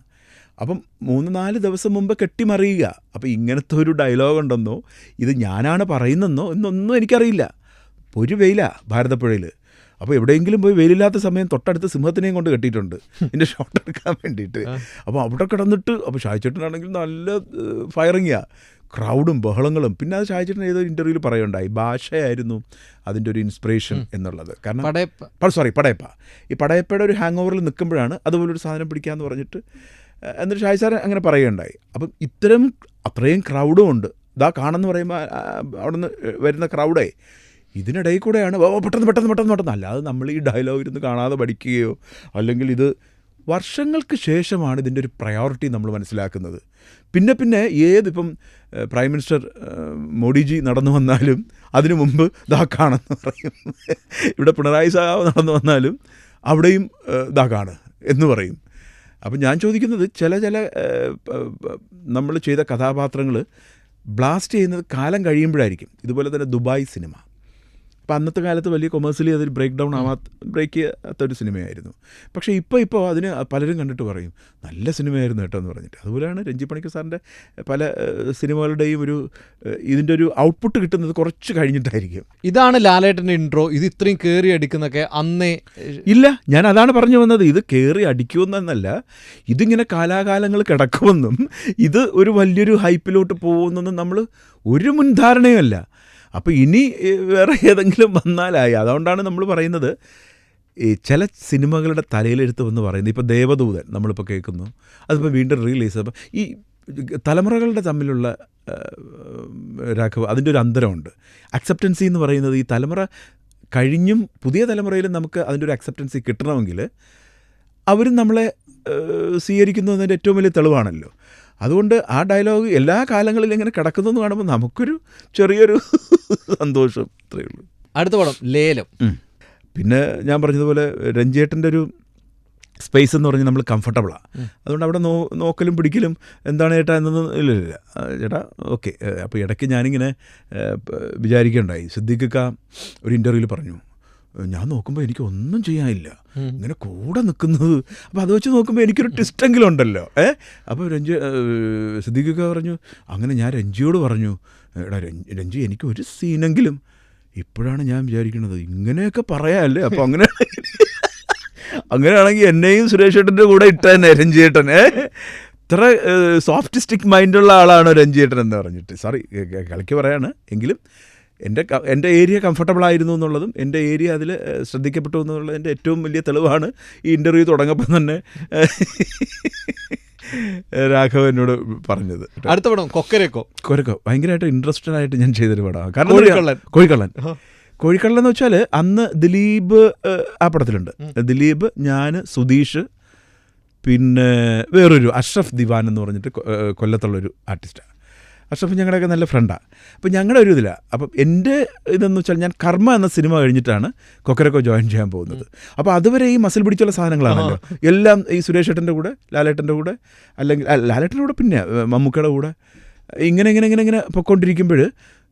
അപ്പം മൂന്ന് നാല് ദിവസം മുമ്പ് കെട്ടിമറിയുക. അപ്പം ഇങ്ങനത്തെ ഒരു ഡയലോഗ് ഉണ്ടെന്നോ ഇത് ഞാനാണ് പറയുന്നെന്നോ എന്നൊന്നും എനിക്കറിയില്ല. ഒരു വെയില ഭാരതപ്പുഴയിൽ അപ്പോൾ എവിടെയെങ്കിലും പോയി വെയിലില്ലാത്ത സമയം തൊട്ടടുത്ത് സിംഹത്തിനെയും കൊണ്ട് കെട്ടിയിട്ടുണ്ട്. ഇതിന്റെ ഷോട്ട് എടുക്കാൻ വേണ്ടിയിട്ട്. അപ്പോൾ അവിടെ കിടന്നിട്ട് അപ്പോൾ ഷായ്ച്ചേട്ടനാണെങ്കിൽ നല്ല ഫയറിങ്ങാ ക്രൗഡും ബഹളങ്ങളും. പിന്നെ അത് ഷായ്ച്ചേട്ടൻ ഏതോ ഇന്റർവ്യൂവിൽ പറയുണ്ടായി ഭാഷയായിരുന്നു അതിന്റെ ഒരു ഇൻസ്പിറേഷൻ എന്നുള്ളത്. കാരണം പടയപ്പ. സോറി പടയപ്പ. ഈ പടയപ്പയുടെ ഒരു ഹാങ് ഓവറിൽ നിൽക്കുമ്പോഴാണ് അതുപോലൊരു സാധനം പിടിക്കാമെന്ന് പറഞ്ഞിട്ട് എന്നിട്ട് ഷായ് സാർ അങ്ങനെ പറയുകയുണ്ടായി. അപ്പം ഇത്തരം അത്രയും ക്രൗഡും ഉണ്ട്. ഇതാ കാണുന്ന പറയുമ്പോൾ അവിടെ നിന്ന് വരുന്ന ക്രൗഡേ ഇതിനിടയിൽ കൂടെയാണ് പെട്ടെന്ന് പെട്ടെന്ന് പെട്ടെന്ന് പെട്ടെന്ന്. അല്ലാതെ നമ്മൾ ഈ ഡയലോഗ് ഇരുന്ന് കാണാതെ പഠിക്കുകയോ അല്ലെങ്കിൽ ഇത് വർഷങ്ങൾക്ക് ശേഷമാണ് ഇതിന്റെ ഒരു പ്രയോറിറ്റി നമ്മൾ മനസ്സിലാക്കുന്നത്. പിന്നെ പിന്നെ ഏതിപ്പം പ്രൈം മിനിസ്റ്റർ മോഡിജി നടന്നു വന്നാലും അതിനു മുമ്പ് ദാ കാണുന്നു പറയും. ഇവിടെ പിണറായി സാഹ് നടന്നു വന്നാലും അവിടെയും ദാ കാണ് എന്ന് പറയും. അപ്പം ഞാൻ ചോദിക്കുന്നത് ചില ചില നമ്മൾ ചെയ്ത കഥാപാത്രങ്ങൾ ബ്ലാസ്റ്റ് ചെയ്യുന്നത് കാലം കഴിയുമ്പോഴായിരിക്കും. ഇതുപോലെ തന്നെ ദുബായ് സിനിമ. അപ്പം അന്നത്തെ കാലത്ത് വലിയ കൊമേഴ്സ്യലി അതൊരു ബ്രേക്ക് ഡൗൺ ആവാത്ത ബ്രേക്ക് ചെയ്യാത്ത ഒരു സിനിമയായിരുന്നു. പക്ഷേ ഇപ്പോൾ ഇപ്പോൾ അതിന് പലരും കണ്ടിട്ട് പറയും നല്ല സിനിമയായിരുന്നു കേട്ടോ എന്ന് പറഞ്ഞിട്ട്. അതുപോലെയാണ് രഞ്ജി പണിക്കർ സാറിന്റെ പല സിനിമകളുടെയും ഒരു ഇതിന്റെ ഒരു ഔട്ട്പുട്ട് കിട്ടുന്നത് കുറച്ച് കഴിഞ്ഞിട്ടായിരിക്കും. ഇതാണ് ലാലേട്ടന്റെ ഇൻട്രോ ഇത് ഇത്രയും കയറി അടിക്കുന്നൊക്കെ അന്നേ ഇല്ല ഞാൻ അതാണ് പറഞ്ഞു വന്നത്. ഇത് കയറി അടിക്കുമെന്നല്ല ഇതിങ്ങനെ കാലാകാലങ്ങൾ കിടക്കുമെന്നും ഇത് ഒരു വലിയൊരു ഹൈപ്പിലോട്ട് പോകുമെന്നൊന്നും നമ്മൾ ഒരു മുൻധാരണയുമല്ല. അപ്പോൾ ഇനി വേറെ ഏതെങ്കിലും വന്നാലായി. അതുകൊണ്ടാണ് നമ്മൾ പറയുന്നത് ഈ ചില സിനിമകളുടെ തലയിലെടുത്ത് എന്ന് പറയുന്നത്. ഇപ്പോൾ ദേവദൂതൻ നമ്മളിപ്പോൾ കേൾക്കുന്നു. അതിപ്പോൾ വീണ്ടും റിലീസ് അപ്പം ഈ തലമുറകളുടെ തമ്മിലുള്ള രാഘവ് അതിന്റെ ഒരു അന്തരമുണ്ട്. അക്സെപ്റ്റൻസി എന്ന് പറയുന്നത് ഈ തലമുറ കഴിഞ്ഞും പുതിയ തലമുറയിലും നമുക്ക് അതിന്റെ ഒരു അക്സെപ്റ്റൻസി കിട്ടണമെങ്കിൽ അവരും നമ്മളെ സ്വീകരിക്കുന്നതിന്റെ ഏറ്റവും വലിയ തെളിവാണല്ലോ. അതുകൊണ്ട് ആ ഡയലോഗ് എല്ലാ കാലങ്ങളിലും ഇങ്ങനെ കിടക്കുന്നതെന്ന് കാണുമ്പോൾ നമുക്കൊരു ചെറിയൊരു സന്തോഷം അത്രയേ ഉള്ളൂ. അടുത്ത പടം ലേലം. പിന്നെ ഞാൻ പറഞ്ഞതുപോലെ രഞ്ജേട്ടന്റെ ഒരു സ്പേസ് എന്ന് പറഞ്ഞാൽ നമ്മൾ കംഫർട്ടബിളാണ് അതുകൊണ്ട് അവിടെ നോ നോക്കലും പിടിക്കലും എന്താണ് ചേട്ടാ എന്നൊന്നും ഇല്ല ഇല്ല ചേട്ടാ ഓക്കെ അപ്പോൾ ഇടയ്ക്ക് ഞാനിങ്ങനെ വിചാരിക്കേണ്ടായി. സിദ്ദിഖ് ഒരു ഇന്റർവ്യൂവിൽ പറഞ്ഞു. ഞാൻ നോക്കുമ്പോൾ എനിക്ക് ഒന്നും ചെയ്യാനില്ല. ഇങ്ങനെ കൂടെ നിൽക്കുന്നത്. അപ്പോൾ അത് വെച്ച് നോക്കുമ്പോൾ എനിക്കൊരു ട്വിസ്റ്റെങ്കിലും ഉണ്ടല്ലോ. ഏ അപ്പോൾ രഞ്ജി സിദ്ദീഖൊക്കെ പറഞ്ഞു അങ്ങനെ ഞാൻ രഞ്ജിയോട് പറഞ്ഞു എടാ രഞ്ജി എനിക്ക് ഒരു സീനെങ്കിലും ഇപ്പോഴാണ് ഞാൻ വിചാരിക്കുന്നത് ഇങ്ങനെയൊക്കെ പറയാമല്ലേ അപ്പോൾ അങ്ങനെ അങ്ങനെയാണെങ്കിൽ എന്നെയും സുരേഷ് ഏട്ടന്റെ കൂടെ ഇട്ടതന്നെ രഞ്ജിയേട്ടൻ. ഏ ഇത്ര സോഫ്റ്റിസ്റ്റിക് മൈൻഡുള്ള ആളാണ് രഞ്ജിയേട്ടൻ എന്ന് പറഞ്ഞിട്ട്. സോറി കളിക്ക് പറയാണ്. എങ്കിലും എന്റെ എന്റെ ഏരിയ കംഫർട്ടബിൾ ആയിരുന്നു എന്നുള്ളതും എന്റെ ഏരിയ അതിൽ ശ്രദ്ധിക്കപ്പെട്ടു എന്നുള്ളതിന്റെ ഏറ്റവും വലിയ തെളിവാണ് ഈ ഇന്റർവ്യൂ തുടങ്ങപ്പം തന്നെ രാഘവ എന്നോട് പറഞ്ഞത് അടുത്ത പടം കൊക്കരക്കോ. കൊരക്കോ ഭയങ്കരമായിട്ട് ഇൻട്രസ്റ്റഡ് ആയിട്ട് ഞാൻ ചെയ്തൊരു പടമാണ്. കാരണം കോഴിക്കള്ളൻ. കോഴിക്കള്ളൻ. കോഴിക്കള്ളൻ എന്ന് വെച്ചാൽ അന്ന് ദിലീപ് ആ പടത്തിലുണ്ട്. ദിലീപ് ഞാൻ സുധീഷ് പിന്നെ വേറൊരു അഷ്റഫ് ദിവാൻ എന്ന് പറഞ്ഞിട്ട് കൊല്ലത്തുള്ളൊരു ആർട്ടിസ്റ്റാണ് അഷ്റഫ് ഞങ്ങളുടെയൊക്കെ നല്ല ഫ്രണ്ടാണ് അപ്പോൾ ഞങ്ങളുടെ ഒരു ഇതിലാണ് അപ്പം എന്റെ ഇതെന്ന് വെച്ചാൽ ഞാൻ കർമ്മ എന്ന സിനിമ കഴിഞ്ഞിട്ടാണ് കൊക്കരക്കോ ജോയിൻ ചെയ്യാൻ പോകുന്നത്. അപ്പോൾ അതുവരെ ഈ മസിൽ പിടിച്ചുള്ള സാധനങ്ങളാണല്ലോ. എല്ലാം ഈ സുരേഷ് ഏട്ടന്റെ കൂടെ ലാലേട്ടന്റെ കൂടെ അല്ലെങ്കിൽ അല്ല, ലാലേട്ടന്റെ കൂടെ പിന്നെ മമ്മൂക്കയുടെ കൂടെ ഇങ്ങനെ ഇങ്ങനെ ഇങ്ങനെ ഇങ്ങനെ പൊയ്ക്കൊണ്ടിരിക്കുമ്പോൾ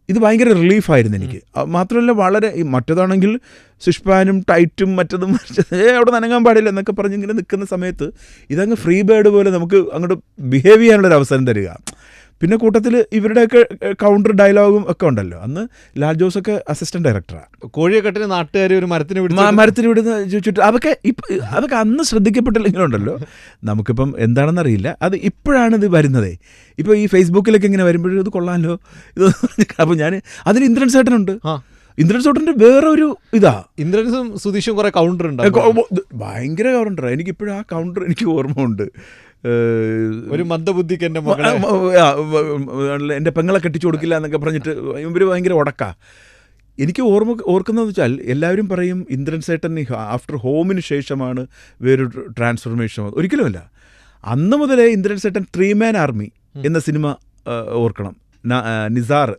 ഇത് ഭയങ്കര റിലീഫായിരുന്നു എനിക്ക്. മാത്രമല്ല വളരെ ഈ മറ്റേതാണെങ്കിൽ സുഷ്പാനും ടൈറ്റും മറ്റതും ഏ അവിടെ നനങ്ങാൻ പാടില്ല എന്നൊക്കെ പറഞ്ഞ് ഇങ്ങനെ നിൽക്കുന്ന സമയത്ത് ഇതങ്ങ് ഫ്രീ ബേർഡ് പോലെ നമുക്ക് അങ്ങോട്ട് ബിഹേവ് ചെയ്യാനുള്ളൊരു അവസരം തരിക. പിന്നെ കൂട്ടത്തിൽ ഇവരുടെയൊക്കെ കൗണ്ടർ ഡയലോഗും ഒക്കെ ഉണ്ടല്ലോ. അന്ന് ലാൽ ജോസ് ഒക്കെ അസിസ്റ്റന്റ് ഡയറക്ടറാണ് കോഴിയക്കെട്ടിന് നാട്ടുകാർ ഒരു മരത്തിന് വിടുന്ന മരത്തിന് വിടുന്ന ചുറ്റും അതൊക്കെ ഇപ്പം അതൊക്കെ അന്ന് ശ്രദ്ധിക്കപ്പെട്ടില്ലെങ്കിലുണ്ടല്ലോ. നമുക്കിപ്പം എന്താണെന്ന് അറിയില്ല അത് ഇപ്പോഴാണ് ഇത് വരുന്നതേ. ഇപ്പോൾ ഈ ഫേസ്ബുക്കിലൊക്കെ ഇങ്ങനെ വരുമ്പോഴും ഇത് കൊള്ളാമല്ലോ ഇത് അപ്പം ഞാൻ അതിന് ഇന്ദ്രൻ സേട്ടനുണ്ട് ആ. ഇന്ദ്രൻ സേട്ടന്റെ വേറെ ഒരു ഇതാ. ഇന്ദ്രൻസും സുധീഷും കുറെ കൗണ്ടർ ഉണ്ട് കൗണ്ടർ ഭയങ്കര കൗണ്ടറാണ് എനിക്കിപ്പോഴും ആ കൗണ്ടർ എനിക്ക് ഓർമ്മ ഉണ്ട് ഒരു മന്ദബുദ്ധിക്ക് എന്റെ മകളെ. എന്റെ പെങ്ങളെ കെട്ടിച്ചു കൊടുക്കില്ല എന്നൊക്കെ പറഞ്ഞിട്ട് ഇവർ ഭയങ്കര ഉടക്കാ. എനിക്ക് ഓർമ്മ ഓർക്കുന്നതെന്ന് വെച്ചാൽ എല്ലാവരും പറയും ഇന്ദ്രൻ സേട്ടൻ ആഫ്റ്റർ ഹോമിന് ശേഷമാണ് വേറൊരു ട്രാൻസ്ഫോർമേഷൻ ഒരിക്കലുമല്ല. അന്ന് മുതലേ ഇന്ദ്രൻ സേട്ടൻ ത്രീ മാൻ ആർമി എന്ന സിനിമ ഓർക്കണം. നിസാർ.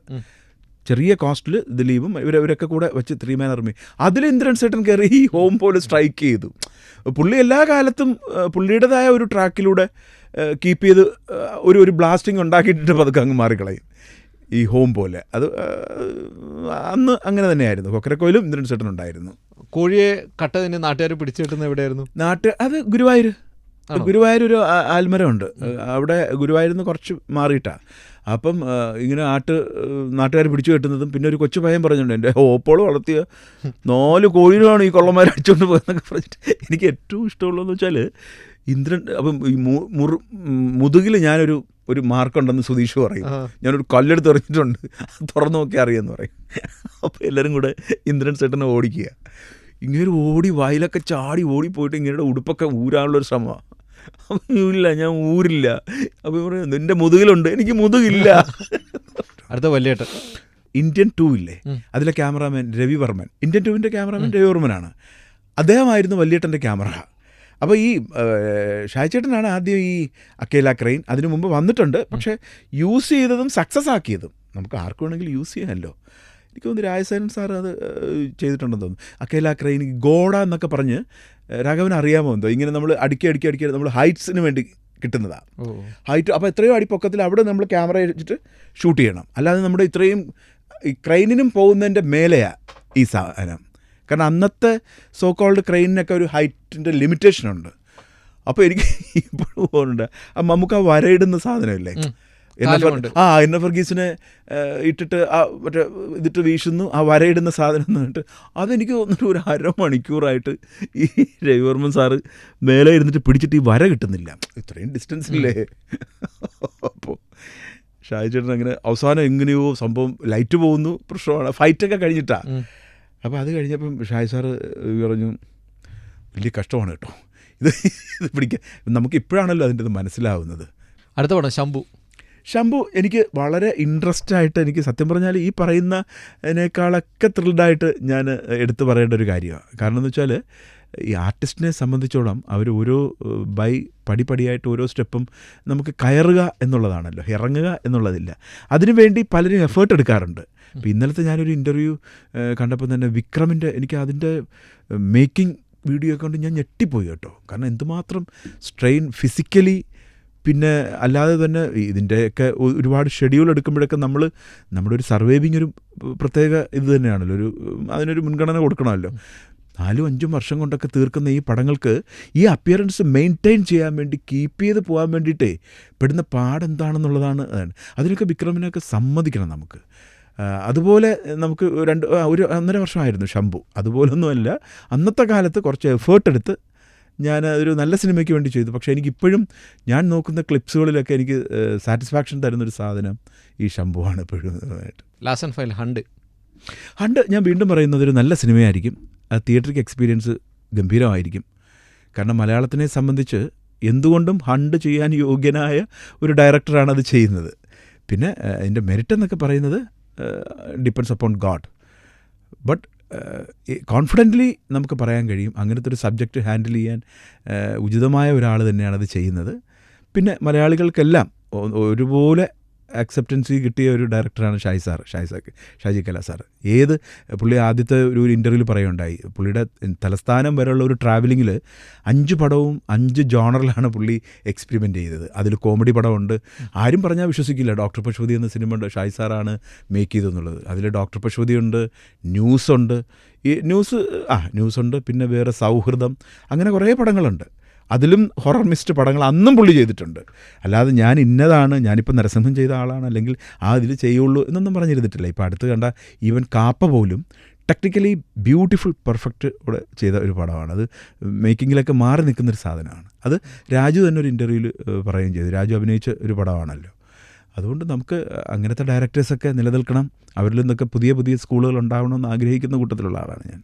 ചെറിയ കോസ്റ്റിൽ ദിലീപും ഇവരവരൊക്കെ കൂടെ വെച്ച് ത്രീ മാൻ ആർമി അതിൽ ഇന്ദ്രൻ സേട്ടൻ കയറി ഈ ഹോം പോലെ സ്ട്രൈക്ക് ചെയ്തു. പുള്ളി എല്ലാ കാലത്തും പുള്ളിയുടേതായ ഒരു ട്രാക്കിലൂടെ കീപ്പ് ചെയ്ത് ഒരു ഒരു ബ്ലാസ്റ്റിംഗ് ഉണ്ടാക്കിയിട്ടിട്ട് പതുക്കെ അങ്ങ് മാറിക്കളയും. ഈ ഹോം പോലെ. അത് അന്ന് അങ്ങനെ തന്നെയായിരുന്നു. കൊക്കരക്കോയിലും ഇന്ദ്രൻ സേട്ടൻ ഉണ്ടായിരുന്നു. കോഴിയെ കട്ട തന്നെ നാട്ടുകാർ പിടിച്ചു കിട്ടുന്ന എവിടെയായിരുന്നു? നാട്ട് അത് ഗുരുവായൂർ? ഗുരുവായൂർ ഒരു ആൽമരമുണ്ട്. അവിടെ ഗുരുവായൂരിൽ നിന്ന് കുറച്ച് മാറിയിട്ടാ. അപ്പം ഇങ്ങനെ ആട്ട് നാട്ടുകാർ പിടിച്ചു കെട്ടുന്നതും പിന്നെ ഒരു കൊച്ചു പയ്യൻ പറഞ്ഞിട്ടുണ്ട് എന്റെ ഓപ്പോളും വളർത്തിയ നാല് കോഴികളാണ് ഈ കൊള്ളന്മാർ അടിച്ചുകൊണ്ട് പോയെന്നൊക്കെ പറഞ്ഞിട്ട് എനിക്ക് ഏറ്റവും ഇഷ്ടമുള്ളതെന്ന് വെച്ചാൽ ഇന്ദ്രൻ അപ്പം ഈ മുറു മുതുകിൽ ഞാനൊരു ഒരു മാർക്കുണ്ടെന്ന് സുധീഷ് പറയും. ഞാനൊരു കല്ലെടുത്ത് എറിഞ്ഞിട്ടുണ്ട്. തുറന്നു നോക്കി അറിയാമെന്ന് പറയും. അപ്പോൾ എല്ലാവരും കൂടെ ഇന്ദ്രൻ ചേട്ടനെ ഓടിക്കുക. ഇങ്ങനെ ഓടി വായിലൊക്കെ ചാടി ഓടിപ്പോയിട്ട് ഇങ്ങനെ ഉടുപ്പൊക്കെ ഊരാനുള്ളൊരു ശ്രമമാണ് അപ്പം ഇല്ല ഞാൻ ഊരില്ല. അപ്പം പറയും നിന്റെ മുതുകിലുണ്ട്. എനിക്ക് മുതുകില്ല. അടുത്ത വലിയേട്ടൻ. ഇന്ത്യൻ ടൂ ഇല്ലേ? അതിലെ ക്യാമറാമാൻ രവിവർമ്മൻ. ഇന്ത്യൻ ടൂവിന്റെ ക്യാമറാമാൻ രവിവർമ്മനാണ്. അദ്ദേഹമായിരുന്നു വല്യേട്ടന്റെ ക്യാമറ. അപ്പോൾ ഈ ഷായ്ചേട്ടനാണ് ആദ്യം ഈ അക്കേല ക്രെയിൻ. അതിനു മുമ്പ് വന്നിട്ടുണ്ട്. പക്ഷേ യൂസ് ചെയ്തതും സക്സസ് ആക്കിയതും നമുക്ക് ആർക്ക് വേണമെങ്കിലും യൂസ് ചെയ്യാമല്ലോ. എനിക്ക് തോന്നുന്നു രാജസേനൻ സാർ അത് ചെയ്തിട്ടുണ്ടെന്ന് തോന്നുന്നു. അക്കേല ക്രെയിൻ ഗോഡ എന്നൊക്കെ പറഞ്ഞ് രാഘവൻ അറിയാമോ എന്തോ? ഇങ്ങനെ നമ്മൾ അടുക്കി അടുക്കി അടുക്കി നമ്മൾ ഹൈറ്റ്സിന് വേണ്ടി കിട്ടുന്നതാണ് ഹൈറ്റ് അപ്പോൾ എത്രയോ അടിപ്പൊക്കത്തിൽ അവിടെ നമ്മൾ ക്യാമറ വെച്ചിട്ട് ഷൂട്ട് ചെയ്യണം. അല്ലാതെ നമ്മുടെ ഇത്രയും ഈ ക്രെയിനിനും പോകുന്നതിന്റെ മേലെയാണ് ഈ സാധനം. കാരണം അന്നത്തെ സോ കോൾഡ് ക്രെയിനിനൊക്കെ ഒരു ഹൈറ്റിന്റെ ലിമിറ്റേഷൻ അപ്പോൾ എനിക്ക് ഇപ്പോഴും പോകുന്നുണ്ട് ആ നമുക്ക് ആ വരയിടുന്ന സാധനമില്ലേ? ആ എന്നെ ഫർഗീസിനെ ഇട്ടിട്ട് ആ മറ്റേ ഇതിട്ട് വീശുന്നു ആ വരയിടുന്ന സാധനം എന്ന് പറഞ്ഞിട്ട് അതെനിക്ക് തോന്നുന്നു ഒരു അരമണിക്കൂറായിട്ട് ഈ രവിവർമ്മൻ സാറ് മേലെ ഇരുന്നിട്ട് പിടിച്ചിട്ട് ഈ വര കിട്ടുന്നില്ല. ഇത്രയും ഡിസ്റ്റൻസ് ഇല്ലേ അപ്പോൾ ഷാജി ചേട്ടൻ അങ്ങനെ അവസാനം എങ്ങനെയോ സംഭവം ലൈറ്റ് പോകുന്നു പ്രശ്നമാണ്. ഫൈറ്റൊക്കെ കഴിഞ്ഞിട്ടാ. അപ്പോൾ അത് കഴിഞ്ഞപ്പം ഷാജി സാറ് പറഞ്ഞു വലിയ കഷ്ടമാണ് കേട്ടോ. ഇത് ഇത് പിടിക്കാൻ. നമുക്ക് ഇപ്പോഴാണല്ലോ അതിന്റെ ഇത് മനസ്സിലാവുന്നത്. അടുത്ത പടം ശംഭു. ശംഭു എനിക്ക് വളരെ ഇൻട്രസ്റ്റ് ആയിട്ട് എനിക്ക് സത്യം പറഞ്ഞാൽ ഈ പറയുന്നതിനേക്കാളൊക്കെ ത്രിൽഡായിട്ട് ഞാൻ എടുത്തു പറയേണ്ട ഒരു കാര്യമാണ് കാരണം എന്ന് വെച്ചാൽ ഈ ആർട്ടിസ്റ്റിനെ സംബന്ധിച്ചോളം അവർ ഓരോ ബൈ പടിപടിയായിട്ട് ഓരോ സ്റ്റെപ്പും നമുക്ക് കയറുക എന്നുള്ളതാണല്ലോ ഇറങ്ങുക എന്നുള്ളതില്ല. അതിനുവേണ്ടി പലരും എഫേർട്ട് എടുക്കാറുണ്ട്. അപ്പോൾ ഇന്നലത്തെ ഞാനൊരു ഇന്റർവ്യൂ കണ്ടപ്പോൾ തന്നെ വിക്രമിന്റെ എനിക്ക് അതിന്റെ മേക്കിംഗ് വീഡിയോ കണ്ട് ഞാൻ ഞെട്ടിപ്പോയി കേട്ടോ. കാരണം എന്തുമാത്രം സ്ട്രെയിൻ ഫിസിക്കലി പിന്നെ അല്ലാതെ തന്നെ ഇതിന്റെയൊക്കെ ഒരുപാട് ഷെഡ്യൂൾ എടുക്കുമ്പോഴൊക്കെ നമ്മൾ നമ്മുടെ ഒരു സർവൈവിങ് ഒരു പ്രത്യേക ഇത് തന്നെയാണല്ലോ. ഒരു അതിനൊരു മുൻഗണന കൊടുക്കണമല്ലോ. നാലും അഞ്ചും വർഷം കൊണ്ടൊക്കെ തീർക്കുന്ന ഈ പടങ്ങൾക്ക് ഈ അപ്പിയറൻസ് മെയിന്റെയിൻ ചെയ്യാൻ വേണ്ടി കീപ്പ് ചെയ്ത് പോകാൻ വേണ്ടിയിട്ടേ പെടുന്ന പാടെന്താണെന്നുള്ളതാണ് അതാണ്. അതിനൊക്കെ വിക്രമിനൊക്കെ സമ്മതിക്കണം നമുക്ക്. അതുപോലെ നമുക്ക് രണ്ട് ഒരു ഒന്നര വർഷമായിരുന്നു ശംഭു. അതുപോലൊന്നുമല്ല. അന്നത്തെ കാലത്ത് കുറച്ച് എഫേർട്ട് എടുത്ത് ഞാൻ ഒരു നല്ല സിനിമയ്ക്ക് വേണ്ടി ചെയ്തു. പക്ഷേ എനിക്കിപ്പോഴും ഞാൻ നോക്കുന്ന ക്ലിപ്സുകളിലൊക്കെ എനിക്ക് സാറ്റിസ്ഫാക്ഷൻ തരുന്നൊരു സാധനം ഈ ശംഭുവാണ് എപ്പോഴും last and final hunt. Hunt ഞാൻ വീണ്ടും പറയുന്നത് ഒരു നല്ല സിനിമയായിരിക്കും. തിയേറ്ററിക് എക്സ്പീരിയൻസ് ഗംഭീരമായിരിക്കും. കാരണം മലയാളത്തിനെ സംബന്ധിച്ച് എന്തുകൊണ്ടും ഹണ്ട് ചെയ്യാൻ യോഗ്യനായ ഒരു ഡയറക്ടറാണ് അത് ചെയ്യുന്നത്. പിന്നെ അതിന്റെ മെറിറ്റ് എന്നൊക്കെ പറയുന്നത് depends upon God but confidently നമുക്ക് പറയാൻ കഴിയും. അങ്ങനത്തെ ഒരു സബ്ജക്റ്റ് ഹാൻഡിൽ ചെയ്യാൻ ഉചിതമായ ഒരാൾ തന്നെയാണ് അത് ചെയ്യുന്നത്. പിന്നെ മലയാളികൾക്കെല്ലാം ഒരുപോലെ അക്സെപ്റ്റൻസി കിട്ടിയ ഒരു ഡയറക്ടറാണ് ഷായി സാർ. ഷായി സാർ ഷാജി കല സാർ ഏത് പുള്ളി ആദ്യത്തെ ഒരു ഇന്റർവ്യൂവിൽ പറയുണ്ടായി പുള്ളിയുടെ തലസ്ഥാനം വരെയുള്ള ഒരു ട്രാവലിങ്ങിൽ അഞ്ച് പടവും അഞ്ച് ജോണറിലാണ് പുള്ളി എക്സ്പെരിമെന്റ് ചെയ്തത്. അതിൽ കോമഡി പടമുണ്ട്. ആരും പറഞ്ഞാൽ വിശ്വസിക്കില്ല. ഡോക്ടർ പശുപതി എന്ന സിനിമ ഉണ്ട് ഷായി സാറാണ് മേക്ക് ചെയ്തതെന്നുള്ളത് അതിൽ ഡോക്ടർ പശുപതി ഉണ്ട് ന്യൂസുണ്ട് ഈ ന്യൂസ് ആ ന്യൂസുണ്ട് പിന്നെ വേറെ സൗഹൃദം. അങ്ങനെ കുറേ പടങ്ങളുണ്ട്. അതിലും ഹൊറർ മിസ്റ്റ് പടങ്ങൾ അന്നും പുള്ളി ചെയ്തിട്ടുണ്ട്. അല്ലാതെ ഞാൻ ഇന്നതാണ് ഞാനിപ്പോൾ നരസിംഹം ചെയ്ത ആളാണ് അല്ലെങ്കിൽ ആ ഇതിൽ ചെയ്യുള്ളൂ എന്നൊന്നും പറഞ്ഞിരുന്നിട്ടില്ല. ഇപ്പോൾ അടുത്ത് കണ്ട ഈവൻ കാപ്പ പോലും ടെക്നിക്കലി ബ്യൂട്ടിഫുൾ പെർഫെക്റ്റ് ഇവിടെ ചെയ്ത ഒരു പടമാണ്. അത് മേക്കിങ്ങിലൊക്കെ മാറി നിൽക്കുന്നൊരു സാധനമാണ്. അത് രാജു തന്നെ ഒരു ഇന്റർവ്യൂവിൽ പറയുകയും ചെയ്തു. രാജു അഭിനയിച്ച ഒരു പടമാണല്ലോ. അതുകൊണ്ട് നമുക്ക് അങ്ങനത്തെ ഡയറക്ടേഴ്സൊക്കെ നിലനിൽക്കണം. അവരിൽ നിന്നൊക്കെ പുതിയ പുതിയ സ്കൂളുകൾ ഉണ്ടാവണമെന്ന് ആഗ്രഹിക്കുന്ന കൂട്ടത്തിലുള്ള ആളാണ് ഞാൻ.